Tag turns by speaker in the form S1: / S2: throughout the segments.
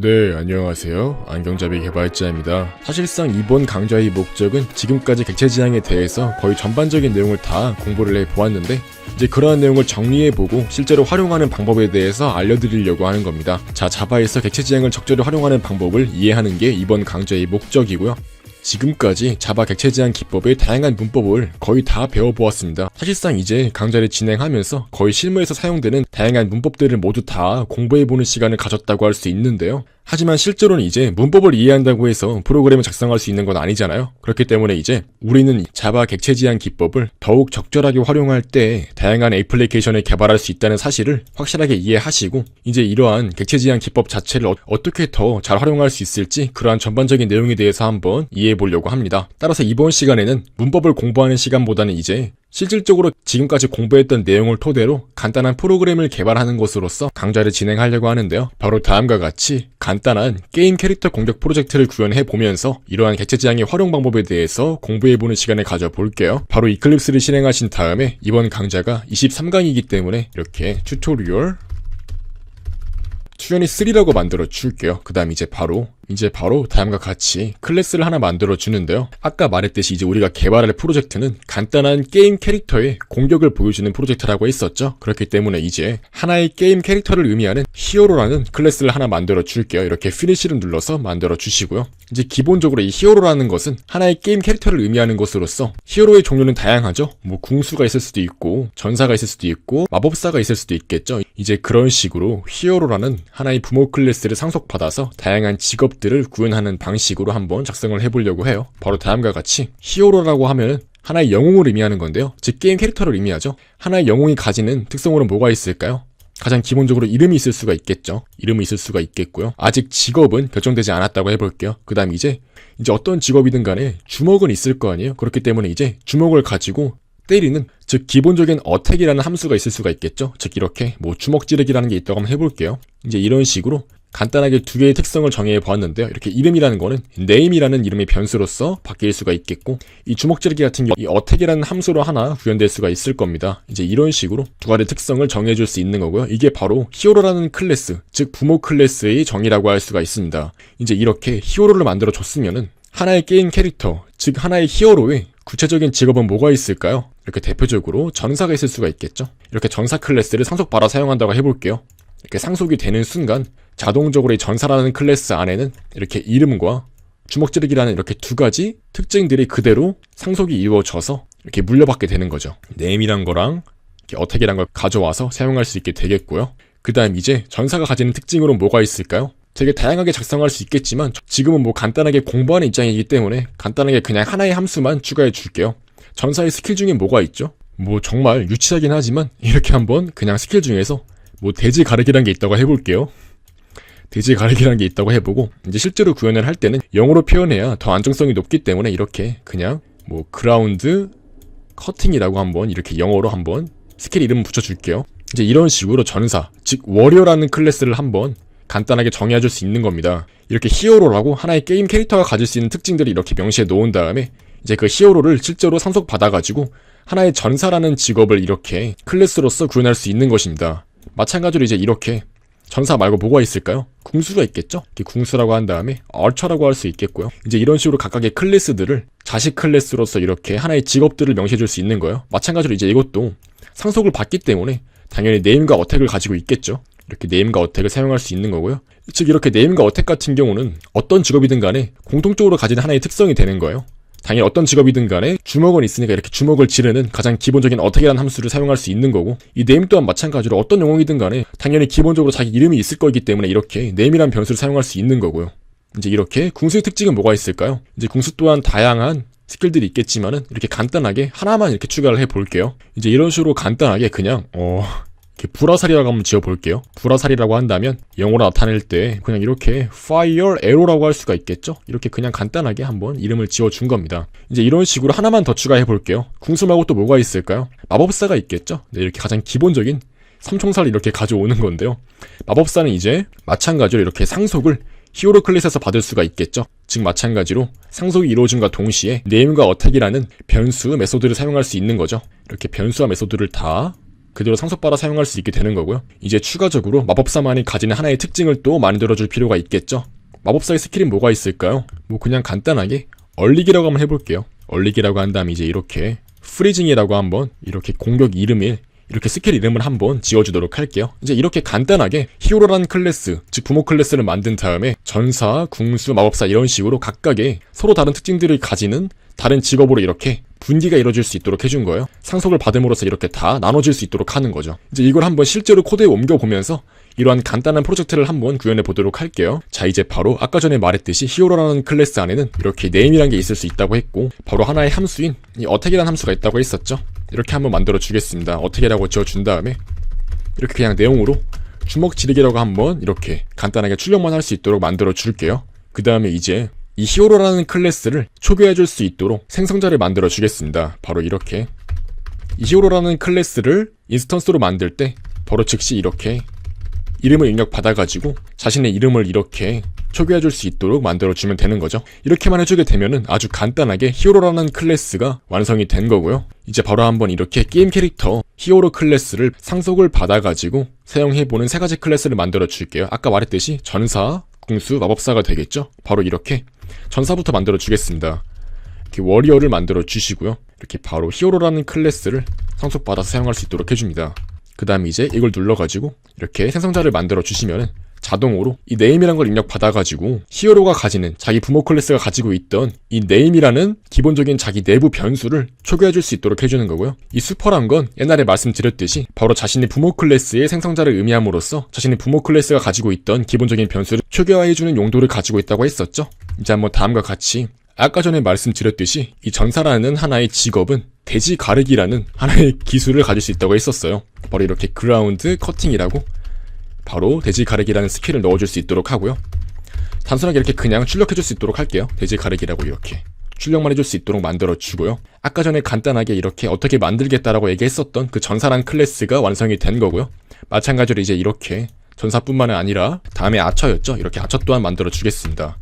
S1: 네, 안녕하세요. 안경잡이 개발자입니다. 사실상 이번 강좌의 목적은 지금까지 객체 지향에 대해서 거의 전반적인 내용을 다 공부를 해 보았는데, 이제 그러한 내용을 정리해보고 실제로 활용하는 방법에 대해서 알려드리려고 하는 겁니다. 자, 자바에서 객체 지향을 적절히 활용하는 방법을 이해하는 게 이번 강좌의 목적이고요. 지금까지 자바 객체 지향 기법의 다양한 문법을 거의 다 배워보았습니다. 사실상 이제 강좌를 진행하면서 거의 실무에서 사용되는 다양한 문법들을 모두 다 공부해보는 시간을 가졌다고 할 수 있는데요. 하지만 실제로는 이제 문법을 이해한다고 해서 프로그램을 작성할 수 있는 건 아니잖아요. 그렇기 때문에 이제 우리는 자바 객체 지향 기법을 더욱 적절하게 활용할 때 다양한 애플리케이션을 개발할 수 있다는 사실을 확실하게 이해하시고 이제 이러한 객체 지향 기법 자체를 어, 어떻게 더 잘 활용할 수 있을지 그러한 전반적인 내용에 대해서 한번 이해해 보려고 합니다. 따라서 이번 시간에는 문법을 공부하는 시간보다는 이제 실질적으로 지금까지 공부했던 내용을 토대로 간단한 프로그램을 개발하는 것으로서 강좌를 진행하려고 하는데요. 바로 다음과 같이 간단한 게임 캐릭터 공격 프로젝트를 구현해 보면서 이러한 객체 지향의 활용 방법에 대해서 공부해 보는 시간을 가져볼게요. 바로 이클립스를 실행하신 다음에 이번 강좌가 23강이기 때문에 이렇게 튜토리얼 투연이 3라고 만들어 줄게요. 그 다음 이제 바로 이제 바로 다음과 같이 클래스를 하나 만들어 주는데요. 아까 말했듯이 이제 우리가 개발할 프로젝트는 간단한 게임 캐릭터의 공격을 보여주는 프로젝트라고 했었죠. 그렇기 때문에 이제 하나의 게임 캐릭터를 의미하는 히어로라는 클래스를 하나 만들어 줄게요. 이렇게 피니시를 눌러서 만들어 주시고요. 이제 기본적으로 이 히어로라는 것은 하나의 게임 캐릭터를 의미하는 것으로서 히어로의 종류는 다양하죠. 뭐 궁수가 있을 수도 있고 전사가 있을 수도 있고 마법사가 있을 수도 있겠죠. 이제 그런 식으로 히어로라는 하나의 부모 클래스를 상속받아서 다양한 직업 들을 구현하는 방식으로 한번 작성을 해보려고 해요. 바로 다음과 같이 히어로라고 하면은 하나의 영웅을 의미하는 건데요. 즉 게임 캐릭터를 의미하죠. 하나의 영웅이 가지는 특성으로는 뭐가 있을까요? 가장 기본적으로 이름이 있을 수가 있겠죠. 이름이 있을 수가 있겠고요. 아직 직업은 결정되지 않았다고 해볼게요. 그 다음 이제 이제 어떤 직업이든 간에 주먹은 있을 거 아니에요. 그렇기 때문에 이제 주먹을 가지고 때리는 즉 기본적인 어택이라는 함수가 있을 수가 있겠죠. 즉 이렇게 뭐 주먹 찌르기라는 게 있다고 한번 해볼게요. 이제 이런 식으로 간단하게 두 개의 특성을 정해 보았는데요. 이렇게 이름이라는 거는 name이라는 이름의 변수로서 바뀔 수가 있겠고 이 주먹지르기 같은 경우 이 어택이라는 함수로 하나 구현될 수가 있을 겁니다. 이제 이런 식으로 두 가지 특성을 정해 줄 수 있는 거고요. 이게 바로 히어로라는 클래스, 즉 부모 클래스의 정의라고 할 수가 있습니다. 이제 이렇게 히어로를 만들어 줬으면은 하나의 게임 캐릭터, 즉 하나의 히어로의 구체적인 직업은 뭐가 있을까요? 이렇게 대표적으로 전사가 있을 수가 있겠죠. 이렇게 전사 클래스를 상속받아 사용한다고 해볼게요. 이렇게 상속이 되는 순간 자동적으로 이 전사라는 클래스 안에는 이렇게 이름과 주먹지르기라는 이렇게 두 가지 특징들이 그대로 상속이 이루어져서 이렇게 물려받게 되는 거죠. 네임이란 거랑 어택이란 걸 가져와서 사용할 수 있게 되겠고요. 그 다음 이제 전사가 가지는 특징으로 뭐가 있을까요? 되게 다양하게 작성할 수 있겠지만 지금은 뭐 간단하게 공부하는 입장이기 때문에 간단하게 그냥 하나의 함수만 추가해 줄게요. 전사의 스킬 중에 뭐가 있죠? 뭐 정말 유치하긴 하지만 이렇게 한번 그냥 스킬 중에서 뭐 돼지 가르기란 게 있다고 해볼게요. 돼지 가르기라는 게 있다고 해보고 이제 실제로 구현을 할 때는 영어로 표현해야 더 안정성이 높기 때문에 이렇게 그냥 뭐 그라운드 커팅이라고 한번 이렇게 영어로 한번 스킬 이름 붙여줄게요. 이제 이런 식으로 전사, 즉 워리어라는 클래스를 한번 간단하게 정의해줄 수 있는 겁니다. 이렇게 히어로라고 하나의 게임 캐릭터가 가질 수 있는 특징들을 이렇게 명시해 놓은 다음에 이제 그 히어로를 실제로 상속받아가지고 하나의 전사라는 직업을 이렇게 클래스로서 구현할 수 있는 것입니다. 마찬가지로 이제 이렇게 전사 말고 뭐가 있을까요? 궁수가 있겠죠? 궁수라고 한 다음에 얼처라고 할 수 있겠고요. 이제 이런 식으로 각각의 클래스들을 자식 클래스로서 이렇게 하나의 직업들을 명시해 줄 수 있는 거예요. 마찬가지로 이제 이것도 상속을 받기 때문에 당연히 네임과 어택을 가지고 있겠죠. 이렇게 네임과 어택을 사용할 수 있는 거고요. 즉 이렇게 네임과 어택 같은 경우는 어떤 직업이든 간에 공통적으로 가진 하나의 특성이 되는 거예요. 당연히 어떤 직업이든 간에 주먹은 있으니까 이렇게 주먹을 지르는 가장 기본적인 어택이라는 함수를 사용할 수 있는 거고 이 네임 또한 마찬가지로 어떤 영웅이든 간에 당연히 기본적으로 자기 이름이 있을 거기 때문에 이렇게 네임이라는 변수를 사용할 수 있는 거고요. 이제 이렇게 궁수의 특징은 뭐가 있을까요? 이제 궁수 또한 다양한 스킬들이 있겠지만은 이렇게 간단하게 하나만 이렇게 추가를 해 볼게요. 이제 이런 식으로 간단하게 그냥 어 불화살이라고 한번 지어볼게요. 불화살이라고 한다면 영어로 나타낼 때 그냥 이렇게 fire arrow라고 할 수가 있겠죠? 이렇게 그냥 간단하게 한번 이름을 지어준 겁니다. 이제 이런 식으로 하나만 더 추가해 볼게요. 궁수 말고 또 뭐가 있을까요? 마법사가 있겠죠? 네, 이렇게 가장 기본적인 삼총사를 이렇게 가져오는 건데요. 마법사는 이제 마찬가지로 이렇게 상속을 히어로 클래스에서 받을 수가 있겠죠. 즉 마찬가지로 상속이 이루어짐과 동시에 네임과 어택이라는 변수 메소드를 사용할 수 있는 거죠. 이렇게 변수와 메소드를 다 그대로 상속받아 사용할 수 있게 되는 거고요. 이제 추가적으로 마법사만이 가지는 하나의 특징을 또 만들어 줄 필요가 있겠죠. 마법사의 스킬이 뭐가 있을까요? 뭐 그냥 간단하게 얼리기라고 한번 해볼게요. 얼리기라고 한 다음 이제 이렇게 프리징이라고 한번 이렇게 공격 이름일 이렇게 스킬 이름을 한번 지어주도록 할게요. 이제 이렇게 간단하게 히어로라는 클래스, 즉 부모 클래스를 만든 다음에 전사, 궁수, 마법사 이런 식으로 각각의 서로 다른 특징들을 가지는 다른 직업으로 이렇게 분기가 이루어질 수 있도록 해준 거예요. 상속을 받음으로써 이렇게 다 나눠질 수 있도록 하는 거죠. 이제 이걸 한번 실제로 코드에 옮겨보면서 이러한 간단한 프로젝트를 한번 구현해 보도록 할게요. 자, 이제 바로 아까 전에 말했듯이 히어로라는 클래스 안에는 이렇게 네임이라는 게 있을 수 있다고 했고, 바로 하나의 함수인 이 어택이라는 함수가 있다고 했었죠. 이렇게 한번 만들어 주겠습니다. 어택이라고 지어 준 다음에 이렇게 그냥 내용으로 주먹 지르기라고 한번 이렇게 간단하게 출력만 할 수 있도록 만들어 줄게요. 그 다음에 이제 이 히어로라는 클래스를 초기화해 줄 수 있도록 생성자를 만들어 주겠습니다. 바로 이렇게 이 히어로라는 클래스를 인스턴스로 만들 때 바로 즉시 이렇게 이름을 입력 받아가지고 자신의 이름을 이렇게 초기화해 줄수 있도록 만들어주면 되는 거죠. 이렇게만 해주게 되면은 아주 간단하게 히어로라는 클래스가 완성이 된 거고요. 이제 바로 한번 이렇게 게임 캐릭터 히어로 클래스를 상속을 받아가지고 사용해보는 세 가지 클래스를 만들어 줄게요. 아까 말했듯이 전사, 궁수, 마법사가 되겠죠? 바로 이렇게 전사부터 만들어 주겠습니다. 이렇게 워리어를 만들어 주시고요. 이렇게 바로 히어로라는 클래스를 상속받아서 사용할 수 있도록 해줍니다. 그 다음에 이제 이걸 눌러가지고 이렇게 생성자를 만들어 주시면은 자동으로 이 네임이라는 걸 입력 받아가지고 히어로가 가지는 자기 부모 클래스가 가지고 있던 이 네임이라는 기본적인 자기 내부 변수를 초기화해줄 수 있도록 해주는 거고요. 이 슈퍼란 건 옛날에 말씀드렸듯이 바로 자신의 부모 클래스의 생성자를 의미함으로써 자신의 부모 클래스가 가지고 있던 기본적인 변수를 초기화해주는 용도를 가지고 있다고 했었죠. 이제 한번 다음과 같이 아까 전에 말씀드렸듯이 이 전사라는 하나의 직업은 돼지 가르기라는 하나의 기술을 가질 수 있다고 했었어요. 바로 이렇게 그라운드 커팅이라고 바로 돼지 가르기라는 스킬을 넣어줄 수 있도록 하고요. 단순하게 이렇게 그냥 출력해줄 수 있도록 할게요. 돼지 가르기라고 이렇게 출력만 해줄 수 있도록 만들어주고요. 아까 전에 간단하게 이렇게 어떻게 만들겠다라고 얘기했었던 그 전사란 클래스가 완성이 된 거고요. 마찬가지로 이제 이렇게 전사뿐만 아니라 다음에 아처였죠. 이렇게 아처 또한 만들어주겠습니다.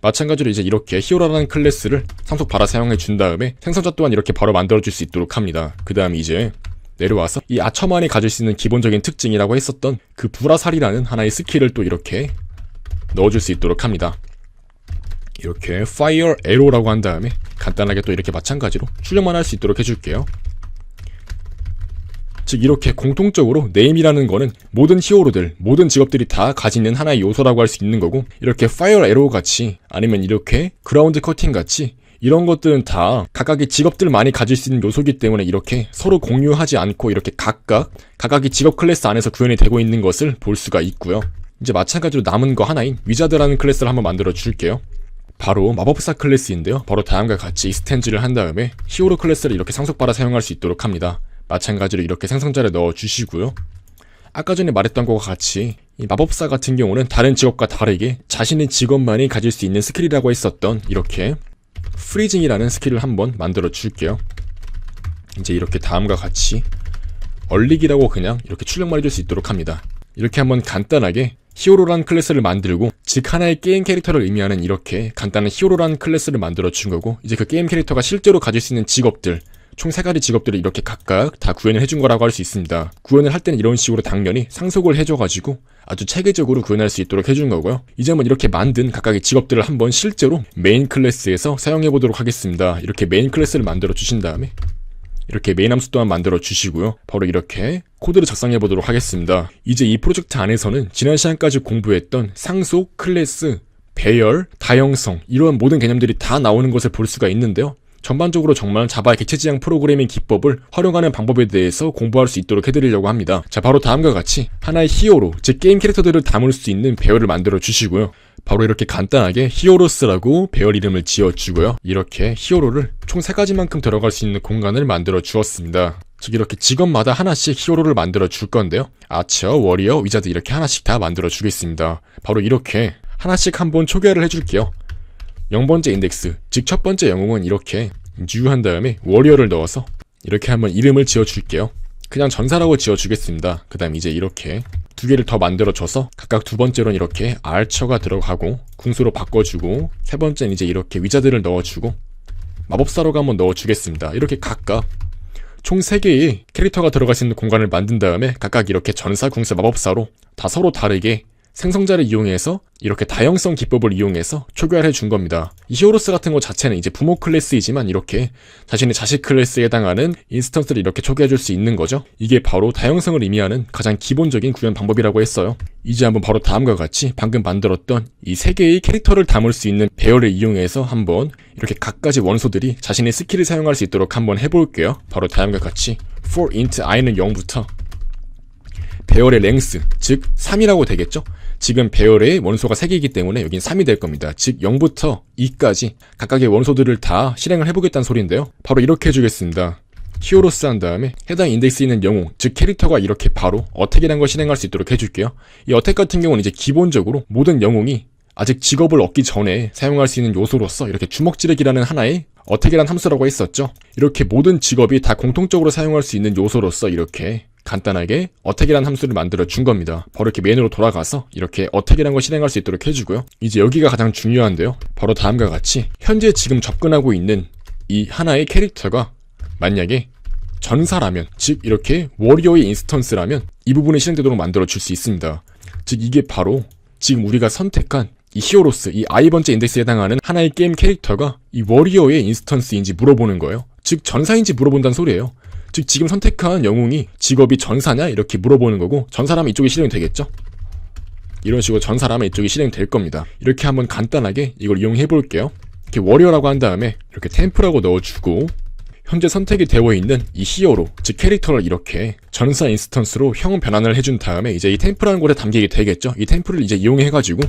S1: 마찬가지로 이제 이렇게 히어로라는 클래스를 상속 받아 사용해 준 다음에 생성자 또한 이렇게 바로 만들어줄 수 있도록 합니다. 그 다음 이제 내려와서 이 아처만이 가질 수 있는 기본적인 특징이라고 했었던 그 불화살이라는 하나의 스킬을 또 이렇게 넣어줄 수 있도록 합니다. 이렇게 Fire Arrow라고 한 다음에 간단하게 또 이렇게 마찬가지로 출력만 할 수 있도록 해줄게요. 즉 이렇게 공통적으로 네임이라는 거는 모든 히어로들, 모든 직업들이 다 가지는 하나의 요소라고 할 수 있는 거고 이렇게 파이어 에로 같이 아니면 이렇게 그라운드 커팅 같이 이런 것들은 다 각각의 직업들 많이 가질 수 있는 요소기 때문에 이렇게 서로 공유하지 않고 이렇게 각각 각각의 직업 클래스 안에서 구현이 되고 있는 것을 볼 수가 있고요. 이제 마찬가지로 남은 거 하나인 위자드라는 클래스를 한번 만들어 줄게요. 바로 마법사 클래스인데요. 바로 다음과 같이 스탠즈를 한 다음에 히어로 클래스를 이렇게 상속받아 사용할 수 있도록 합니다. 마찬가지로 이렇게 생성자를 넣어 주시고요. 아까 전에 말했던 것과 같이 이 마법사 같은 경우는 다른 직업과 다르게 자신의 직업만이 가질 수 있는 스킬이라고 했었던 이렇게 프리징이라는 스킬을 한번 만들어 줄게요. 이제 이렇게 다음과 같이 얼리기라고 그냥 이렇게 출력만 해줄 수 있도록 합니다. 이렇게 한번 간단하게 히어로란 클래스를 만들고 즉 하나의 게임 캐릭터를 의미하는 이렇게 간단한 히어로란 클래스를 만들어 준 거고 이제 그 게임 캐릭터가 실제로 가질 수 있는 직업들 총 세 가지 직업들을 이렇게 각각 다 구현을 해준 거라고 할 수 있습니다. 구현을 할 때는 이런 식으로 당연히 상속을 해줘가지고 아주 체계적으로 구현할 수 있도록 해준 거고요. 이제 한번 이렇게 만든 각각의 직업들을 한번 실제로 메인 클래스에서 사용해 보도록 하겠습니다. 이렇게 메인 클래스를 만들어 주신 다음에 이렇게 메인 함수 또한 만들어 주시고요. 바로 이렇게 코드를 작성해 보도록 하겠습니다. 이제 이 프로젝트 안에서는 지난 시간까지 공부했던 상속, 클래스, 배열, 다형성 이러한 모든 개념들이 다 나오는 것을 볼 수가 있는데요. 전반적으로 정말 자바의 객체지향 프로그래밍 기법을 활용하는 방법에 대해서 공부할 수 있도록 해드리려고 합니다. 자, 바로 다음과 같이 하나의 히어로, 즉 게임 캐릭터들을 담을 수 있는 배열을 만들어 주시고요. 바로 이렇게 간단하게 히어로스라고 배열 이름을 지어주고요. 이렇게 히어로를 총세 가지만큼 들어갈 수 있는 공간을 만들어 주었습니다. 즉 이렇게 직업마다 하나씩 히어로를 만들어 줄 건데요. 아처, 워리어, 위자드 이렇게 하나씩 다 만들어 주겠습니다. 바로 이렇게 하나씩 한번 초기화를 해줄게요. 0번째 인덱스, 즉 첫 번째 영웅은 이렇게 뉴한 다음에 워리어를 넣어서 이렇게 한번 이름을 지어줄게요. 그냥 전사라고 지어주겠습니다. 그 다음 이제 이렇게 두 개를 더 만들어줘서 각각 두 번째로는 이렇게 알처가 들어가고 궁수로 바꿔주고 세 번째는 이제 이렇게 위자드를 넣어주고 마법사로가 한번 넣어주겠습니다. 이렇게 각각 총 3개의 캐릭터가 들어갈 수 있는 공간을 만든 다음에 각각 이렇게 전사, 궁사, 마법사로 다 서로 다르게 생성자를 이용해서 이렇게 다형성 기법을 이용해서 초기화를 준 겁니다. 이 히어로스 같은 것 자체는 이제 부모 클래스이지만 이렇게 자신의 자식 클래스에 해당하는 인스턴스를 이렇게 초기화해 줄 수 있는 거죠. 이게 바로 다형성을 의미하는 가장 기본적인 구현 방법이라고 했어요. 이제 한번 바로 다음과 같이 방금 만들었던 이 세 개의 캐릭터를 담을 수 있는 배열을 이용해서 한번 이렇게 각가지 원소들이 자신의 스킬을 사용할 수 있도록 한번 해볼게요. 바로 다음과 같이 for int i는 0부터 배열의 랭스, 즉 3이라고 되겠죠? 지금 배열의 원소가 3개이기 때문에 여긴 3이 될 겁니다. 즉 0부터 2까지 각각의 원소들을 다 실행을 해보겠다는 소리인데요. 바로 이렇게 해주겠습니다. 히어로스 한 다음에 해당 인덱스에 있는 영웅, 즉 캐릭터가 이렇게 바로 어택이라는 걸 실행할 수 있도록 해줄게요. 이 어택 같은 경우는 이제 기본적으로 모든 영웅이 아직 직업을 얻기 전에 사용할 수 있는 요소로서 이렇게 주먹지르기라는 하나의 어택이란 함수라고 했었죠. 이렇게 모든 직업이 다 공통적으로 사용할 수 있는 요소로서 이렇게 간단하게 어택이라는 함수를 만들어 준 겁니다. 바로 이렇게 메인으로 돌아가서 이렇게 어택이라는 걸 실행할 수 있도록 해주고요. 이제 여기가 가장 중요한데요. 바로 다음과 같이 현재 지금 접근하고 있는 이 하나의 캐릭터가 만약에 전사라면, 즉 이렇게 워리어의 인스턴스라면 이 부분이 실행되도록 만들어 줄 수 있습니다. 즉 이게 바로 지금 우리가 선택한 이 히어로스, 이 아이번째 인덱스에 해당하는 하나의 게임 캐릭터가 이 워리어의 인스턴스인지 물어보는 거예요. 즉 전사인지 물어본다는 소리예요. 즉 지금 선택한 영웅이 직업이 전사냐 이렇게 물어보는 거고 전사라면 이쪽이 실행이 되겠죠. 이런 식으로 전사라면 이쪽이 실행될 겁니다. 이렇게 한번 간단하게 이걸 이용해 볼게요. 이렇게 워리어라고 한 다음에 이렇게 템프라고 넣어주고 현재 선택이 되어 있는 이 히어로, 즉 캐릭터를 이렇게 전사 인스턴스로 형 변환을 해준 다음에 이제 이 템프라는 곳에 담기게 되겠죠. 이 템프를 이제 이용해가지고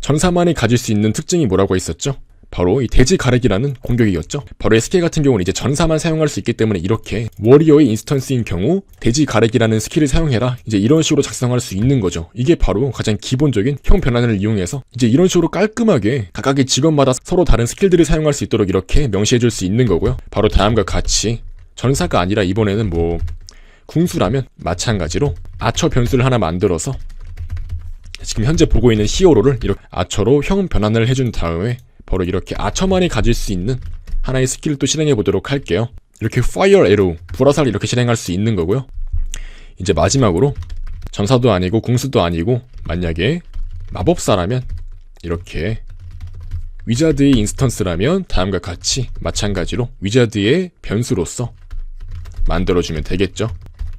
S1: 전사만이 가질 수 있는 특징이 뭐라고 했었죠? 바로 이 돼지 가래기라는 공격이었죠. 바로 SK 같은 경우는 이제 전사만 사용할 수 있기 때문에 이렇게 워리어의 인스턴스인 경우 돼지 가래기라는 스킬을 사용해라. 이제 이런 식으로 작성할 수 있는 거죠. 이게 바로 가장 기본적인 형 변환을 이용해서 이제 이런 식으로 깔끔하게 각각의 직업마다 서로 다른 스킬들을 사용할 수 있도록 이렇게 명시해 줄 수 있는 거고요. 바로 다음과 같이 전사가 아니라 이번에는 뭐 궁수라면 마찬가지로 아처 변수를 하나 만들어서 지금 현재 보고 있는 히어로를 이렇게 아처로 형 변환을 해준 다음에 바로 이렇게 아처만이 가질 수 있는 하나의 스킬을 또 실행해 보도록 할게요. 이렇게 파이어 에로, 불화살을 이렇게 실행할 수 있는 거고요. 이제 마지막으로 전사도 아니고 궁수도 아니고 만약에 마법사라면 이렇게 위자드의 인스턴스라면 다음과 같이 마찬가지로 위자드의 변수로서 만들어주면 되겠죠.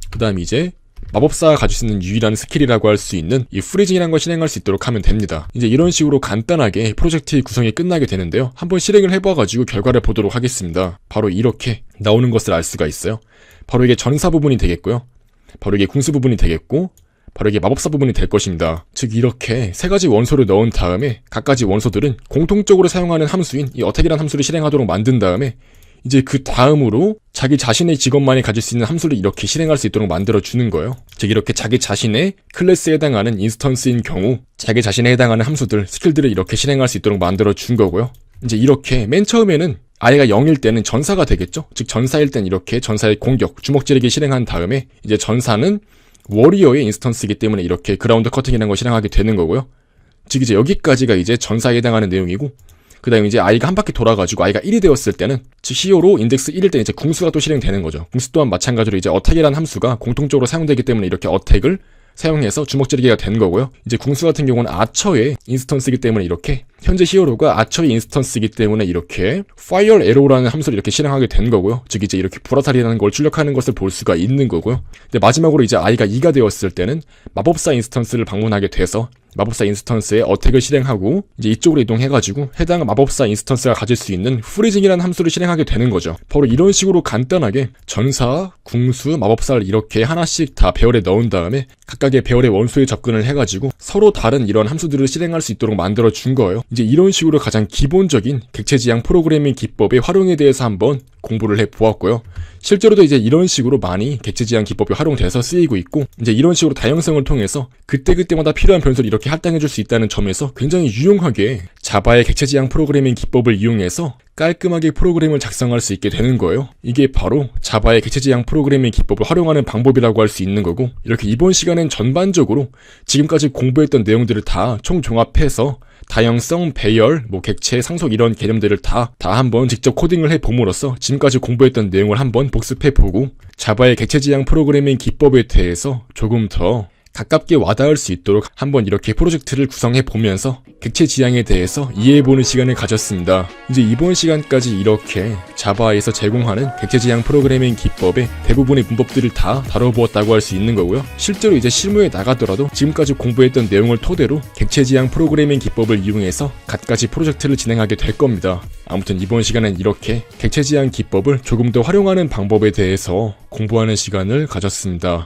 S1: 그 다음 이제 마법사가 가질 수 있는 유일한 스킬이라고 할 수 있는 이 프리징이라는 걸 실행할 수 있도록 하면 됩니다. 이제 이런 식으로 간단하게 프로젝트의 구성이 끝나게 되는데요. 한번 실행을 해봐가지고 결과를 보도록 하겠습니다. 바로 이렇게 나오는 것을 알 수가 있어요. 바로 이게 전사 부분이 되겠고요. 바로 이게 궁수 부분이 되겠고 바로 이게 마법사 부분이 될 것입니다. 즉 이렇게 세 가지 원소를 넣은 다음에 각가지 원소들은 공통적으로 사용하는 함수인 이 어택이라는 함수를 실행하도록 만든 다음에 이제 그 다음으로 자기 자신의 직업만이 가질 수 있는 함수를 이렇게 실행할 수 있도록 만들어 주는 거예요. 즉 이렇게 자기 자신의 클래스에 해당하는 인스턴스인 경우 자기 자신에 해당하는 함수들, 스킬들을 이렇게 실행할 수 있도록 만들어 준 거고요. 이제 이렇게 맨 처음에는 아이가 0일 때는 전사가 되겠죠. 즉 전사일 땐 이렇게 전사의 공격, 주먹지르기 실행한 다음에 이제 전사는 워리어의 인스턴스이기 때문에 이렇게 그라운드 커팅이라는 걸 실행하게 되는 거고요. 즉 이제 여기까지가 이제 전사에 해당하는 내용이고 그 다음에 이제 아이가 한 바퀴 돌아가지고 아이가 1이 되었을 때는 즉 히어로 인덱스 1일 때 이제 궁수가 또 실행되는 거죠. 궁수 또한 마찬가지로 이제 어택이라는 함수가 공통적으로 사용되기 때문에 이렇게 어택을 사용해서 주먹지르기가 된 거고요. 이제 궁수 같은 경우는 아처의 인스턴스이기 때문에 이렇게 현재 히어로가 아처의 인스턴스이기 때문에 이렇게 파이어 에로라는 함수를 이렇게 실행하게 된 거고요. 즉 이제 이렇게 불화살이라는 걸 출력하는 것을 볼 수가 있는 거고요. 근데 마지막으로 이제 아이가 2가 되었을 때는 마법사 인스턴스를 방문하게 돼서 마법사 인스턴스에 어택을 실행하고 이제 이쪽으로 이동해가지고 해당 마법사 인스턴스가 가질 수 있는 프리징이라는 함수를 실행하게 되는 거죠. 바로 이런 식으로 간단하게 전사, 궁수, 마법사를 이렇게 하나씩 다 배열에 넣은 다음에 각각의 배열의 원소에 접근을 해가지고 서로 다른 이런 함수들을 실행할 수 있도록 만들어 준 거예요. 이제 이런 식으로 가장 기본적인 객체지향 프로그래밍 기법의 활용에 대해서 한번 공부를 해 보았고요. 실제로도 이제 이런 식으로 많이 객체지향 기법이 활용돼서 쓰이고 있고 이제 이런 식으로 다양성을 통해서 그때그때마다 필요한 변수를 이렇게 할당해 줄 수 있다는 점에서 굉장히 유용하게 자바의 객체지향 프로그래밍 기법을 이용해서 깔끔하게 프로그램을 작성할 수 있게 되는 거예요. 이게 바로 자바의 객체지향 프로그래밍 기법을 활용하는 방법이라고 할 수 있는 거고 이렇게 이번 시간엔 전반적으로 지금까지 공부했던 내용들을 다 총종합해서 다양성, 배열, 뭐 객체, 상속 이런 개념들을 다, 다 한번 직접 코딩을 해 봄으로써 지금까지 공부했던 내용을 한번 복습해 보고 자바의 객체 지향 프로그래밍 기법에 대해서 조금 더 가깝게 와닿을 수 있도록 한번 이렇게 프로젝트를 구성해 보면서 객체 지향에 대해서 이해해보는 시간을 가졌습니다. 이제 이번 시간까지 이렇게 자바에서 제공하는 객체 지향 프로그래밍 기법의 대부분의 문법들을 다 다뤄보았다고 할 수 있는 거고요. 실제로 이제 실무에 나가더라도 지금까지 공부했던 내용을 토대로 객체 지향 프로그래밍 기법을 이용해서 갖가지 프로젝트를 진행하게 될 겁니다. 아무튼 이번 시간엔 이렇게 객체 지향 기법을 조금 더 활용하는 방법에 대해서 공부하는 시간을 가졌습니다.